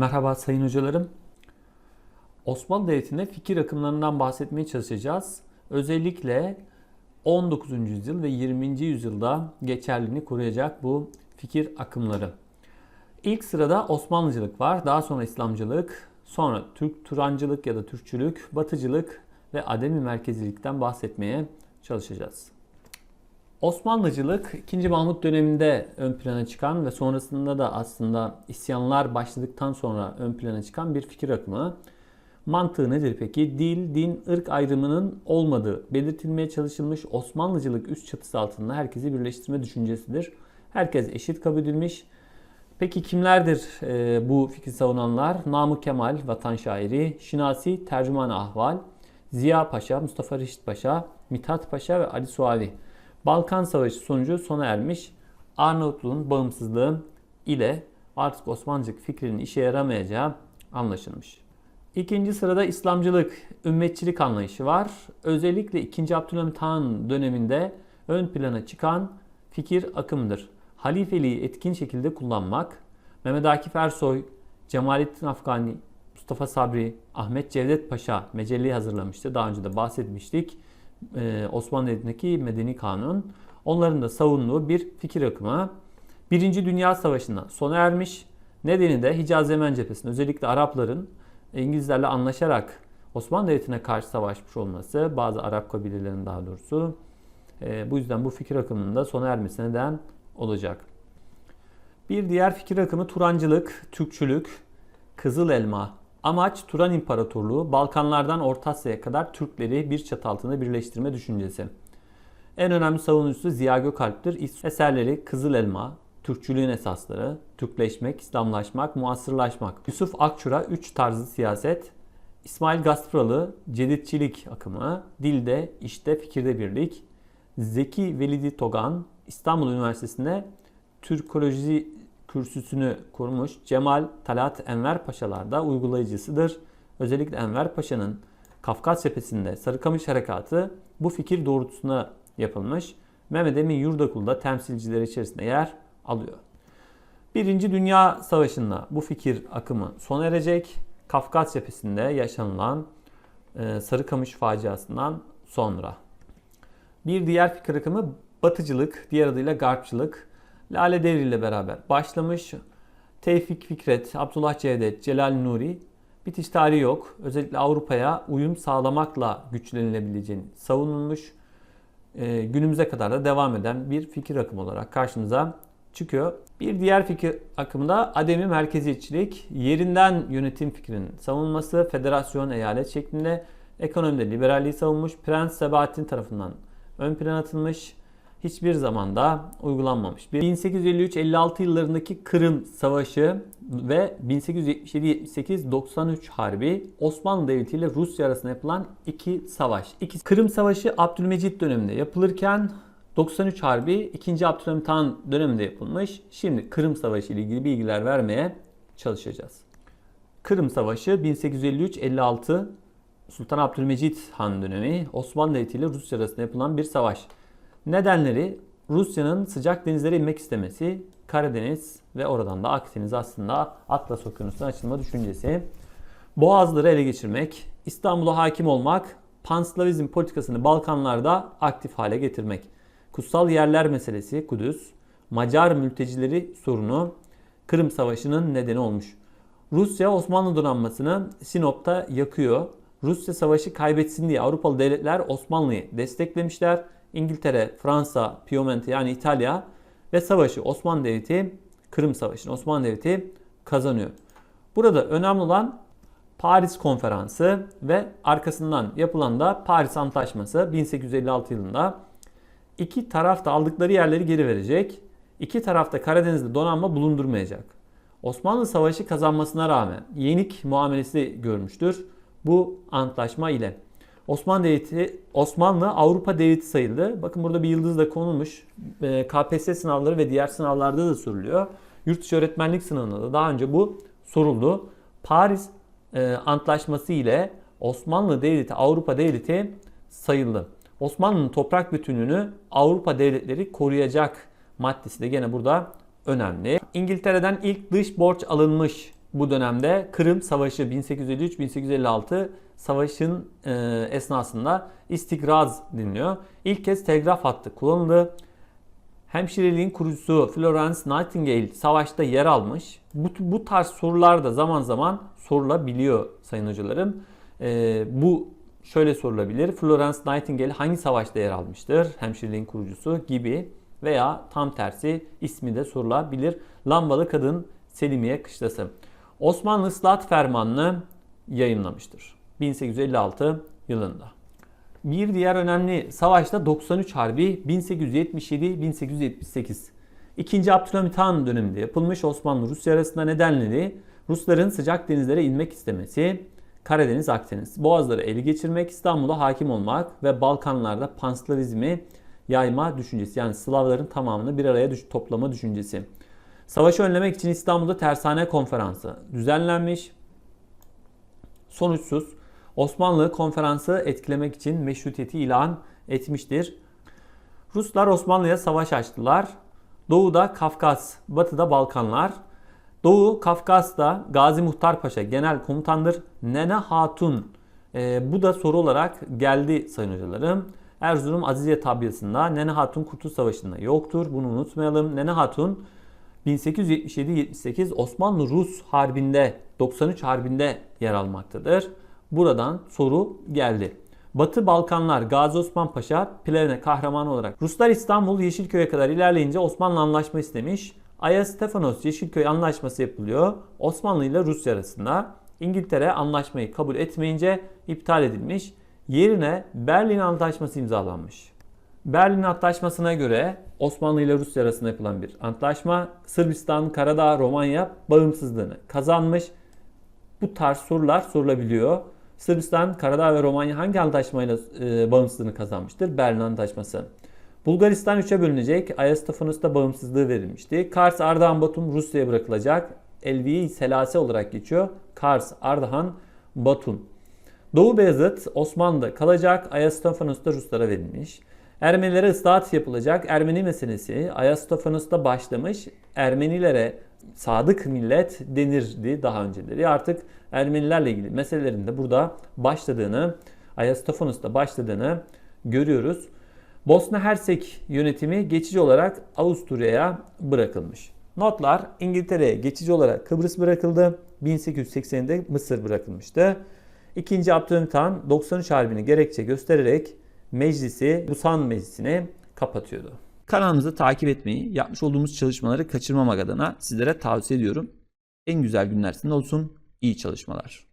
Merhaba sayın hocalarım. Osmanlı Devleti'nde fikir akımlarından bahsetmeye çalışacağız. Özellikle 19. yüzyıl ve 20. yüzyılda geçerliliğini koruyacak bu fikir akımları. İlk sırada Osmanlıcılık var, daha sonra İslamcılık, sonra Türk Turancılık ya da Türkçülük, Batıcılık ve Ademi Merkezilikten bahsetmeye çalışacağız. Osmanlıcılık 2. Mahmut döneminde ön plana çıkan ve sonrasında da aslında isyanlar başladıktan sonra ön plana çıkan bir fikir akımı. Mantığı nedir peki? Dil, din, ırk ayrımının olmadığı belirtilmeye çalışılmış Osmanlıcılık üst çatısı altında herkesi birleştirme düşüncesidir. Herkes eşit kabul edilmiş. Peki kimlerdir e, bu fikri savunanlar? Namık Kemal, vatan şairi, Şinasi, tercüman ahval, Ziya Paşa, Mustafa Reşit Paşa, Mithat Paşa ve Ali Suavi. Balkan Savaşı sonucu sona ermiş Arnavutluğun bağımsızlığı ile artık Osmanlıcılık fikrinin işe yaramayacağı anlaşılmış. İkinci sırada İslamcılık, ümmetçilik anlayışı var. Özellikle 2. Abdülhamit Han döneminde ön plana çıkan fikir akımıdır. Halifeliği etkin şekilde kullanmak, Mehmet Akif Ersoy, Cemalettin Afgani, Mustafa Sabri, Ahmet Cevdet Paşa mecelleyi hazırlamıştı. Daha önce de bahsetmiştik. Ee, Osmanlı Devleti'ndeki Medeni Kanun. Onların da savunduğu bir fikir akımı. Birinci Dünya Savaşı'ndan sona ermiş. Nedeni de Hicaz Yemen cephesinde özellikle Arapların İngilizlerle anlaşarak Osmanlı Devleti'ne karşı savaşmış olması, bazı Arap kabilelerinin daha doğrusu. E, bu yüzden bu fikir akımının da sona ermesine neden olacak. Bir diğer fikir akımı Turancılık, Türkçülük, Kızıl Elma. Amaç Turan İmparatorluğu, Balkanlardan Orta Asya'ya kadar Türkleri bir çatı altında birleştirme düşüncesi. En önemli savunucusu Ziya Gökalp'tir. Eserleri Kızıl Elma, Türkçülüğün esasları, Türkleşmek, İslamlaşmak, muasırlaşmak. Yusuf Akçura 3 tarzı siyaset, İsmail Gaspıralı cedidçilik akımı, dilde, işte, fikirde birlik. Zeki Velidi Togan İstanbul Üniversitesi'nde Türkoloji kürsüsünü kurmuş. Cemal Talat Enver Paşalar da uygulayıcısıdır. Özellikle Enver Paşa'nın Kafkas cephesinde Sarıkamış Harekatı bu fikir doğrultusunda yapılmış. Mehmet Emin Yurdakul da temsilcileri içerisinde yer alıyor. Birinci Dünya Savaşı'nda bu fikir akımı sona erecek. Kafkas cephesinde yaşanılan e, Sarıkamış faciasından sonra. Bir diğer fikir akımı Batıcılık, diğer adıyla Garpçılık. Lale Devri ile beraber başlamış. Tevfik Fikret, Abdullah Cevdet, Celal Nuri bitiş tarihi yok. Özellikle Avrupa'ya uyum sağlamakla güçlenilebileceğini savunulmuş. E, günümüze kadar da devam eden bir fikir akımı olarak karşımıza çıkıyor. Bir diğer fikir akımında ademi merkeziyetçilik, yerinden yönetim fikrinin savunması, federasyon, eyalet şeklinde ekonomide liberalliği savunmuş, Prens Sebahattin tarafından ön plan atılmış, hiçbir zamanda uygulanmamış. 1853-56 yıllarındaki Kırım Savaşı ve 1877-78-93 Harbi Osmanlı Devleti ile Rusya arasında yapılan iki savaş. İki, Kırım Savaşı Abdülmecit döneminde yapılırken 93 Harbi 2. Abdülhamit Han döneminde yapılmış. Şimdi Kırım Savaşı ile ilgili bilgiler vermeye çalışacağız. Kırım Savaşı 1853-56 Sultan Abdülmecit Han dönemi Osmanlı Devleti ile Rusya arasında yapılan bir savaş. Nedenleri Rusya'nın sıcak denizlere inmek istemesi, Karadeniz ve oradan da Akdeniz aslında Atlas Okyanusu'na açılma düşüncesi. Boğazları ele geçirmek, İstanbul'a hakim olmak, Panslavizm politikasını Balkanlarda aktif hale getirmek. Kutsal yerler meselesi Kudüs, Macar mültecileri sorunu Kırım Savaşı'nın nedeni olmuş. Rusya Osmanlı donanmasını Sinop'ta yakıyor. Rusya savaşı kaybetsin diye Avrupalı devletler Osmanlı'yı desteklemişler. İngiltere, Fransa, Piemonte yani İtalya ve savaşı Osmanlı Devleti, Kırım Savaşı'nı Osmanlı Devleti kazanıyor. Burada önemli olan Paris Konferansı ve arkasından yapılan da Paris Antlaşması 1856 yılında iki taraf da aldıkları yerleri geri verecek. İki tarafta Karadeniz'de donanma bulundurmayacak. Osmanlı Savaşı kazanmasına rağmen yenik muamelesi görmüştür bu antlaşma ile. Osmanlı Devleti, Osmanlı Avrupa Devleti sayıldı. Bakın burada bir yıldız da konulmuş. E, KPSS sınavları ve diğer sınavlarda da soruluyor. Yurt dışı öğretmenlik sınavında da daha önce bu soruldu. Paris e, Antlaşması ile Osmanlı Devleti Avrupa Devleti sayıldı. Osmanlı'nın toprak bütünlüğünü Avrupa devletleri koruyacak maddesi de gene burada önemli. İngiltere'den ilk dış borç alınmış bu dönemde Kırım Savaşı 1853-1856 savaşın e, esnasında istikraz deniliyor. İlk kez telgraf hattı kullanıldı. Hemşireliğin kurucusu Florence Nightingale savaşta yer almış. Bu, bu tarz sorular da zaman zaman sorulabiliyor sayın hocalarım. Ee, bu şöyle sorulabilir. Florence Nightingale hangi savaşta yer almıştır? Hemşireliğin kurucusu gibi veya tam tersi ismi de sorulabilir. Lambalı Kadın Selimiye Kışlası. Osmanlı Islahat Fermanı'nı yayınlamıştır. 1856 yılında. Bir diğer önemli savaşta 93 Harbi 1877-1878. İkinci Abdülhamit Han döneminde yapılmış Osmanlı-Rusya arasında nedenleri Rusların sıcak denizlere inmek istemesi, Karadeniz, Akdeniz, Boğazları ele geçirmek, İstanbul'a hakim olmak ve Balkanlarda panslavizmi yayma düşüncesi. Yani Slavların tamamını bir araya toplama düşüncesi. Savaşı önlemek için İstanbul'da Tersane Konferansı düzenlenmiş. Sonuçsuz Osmanlı konferansı etkilemek için meşrutiyeti ilan etmiştir. Ruslar Osmanlı'ya savaş açtılar. Doğuda Kafkas, batıda Balkanlar. Doğu Kafkas'ta Gazi Muhtar Paşa genel komutandır. Nene Hatun e, bu da soru olarak geldi sayın hocalarım. Erzurum Aziziye tabyasında Nene Hatun Kurtuluş Savaşı'nda yoktur. Bunu unutmayalım. Nene Hatun 1877-78 Osmanlı-Rus Harbi'nde 93 Harbi'nde yer almaktadır. Buradan soru geldi. Batı Balkanlar Gazi Osman Paşa Plevne kahraman olarak Ruslar İstanbul Yeşilköy'e kadar ilerleyince Osmanlı anlaşma istemiş. Aya Stefanos Yeşilköy anlaşması yapılıyor. Osmanlı ile Rusya arasında. İngiltere anlaşmayı kabul etmeyince iptal edilmiş. Yerine Berlin Antlaşması imzalanmış. Berlin Antlaşması'na göre Osmanlı ile Rusya arasında yapılan bir antlaşma Sırbistan, Karadağ, Romanya bağımsızlığını kazanmış. Bu tarz sorular sorulabiliyor. Sırbistan, Karadağ ve Romanya hangi antlaşmayla e, bağımsızlığını kazanmıştır? Berlin Antlaşması. Bulgaristan 3'e bölünecek. Ayastofanos'ta bağımsızlığı verilmişti. Kars, Ardahan, Batum Rusya'ya bırakılacak. Elviye Selase olarak geçiyor. Kars, Ardahan, Batum. Doğu Beyazıt Osmanlı'da kalacak. Ayastofanos'ta Ruslara verilmiş. Ermenilere ıslahat yapılacak. Ermeni meselesi Ayastofanos'ta başlamış. Ermenilere sadık millet denirdi daha önceleri. Artık Ermenilerle ilgili meselelerin de burada başladığını, Ayastofanos'ta başladığını görüyoruz. Bosna Hersek yönetimi geçici olarak Avusturya'ya bırakılmış. Notlar İngiltere'ye geçici olarak Kıbrıs bırakıldı. 1880'de Mısır bırakılmıştı. İkinci Abdülhamit Han 93 Harbi'ni gerekçe göstererek meclisi, Busan Meclisi'ni kapatıyordu. Kanalımızı takip etmeyi, yapmış olduğumuz çalışmaları kaçırmamak adına sizlere tavsiye ediyorum. En güzel günler sizin olsun. İyi çalışmalar.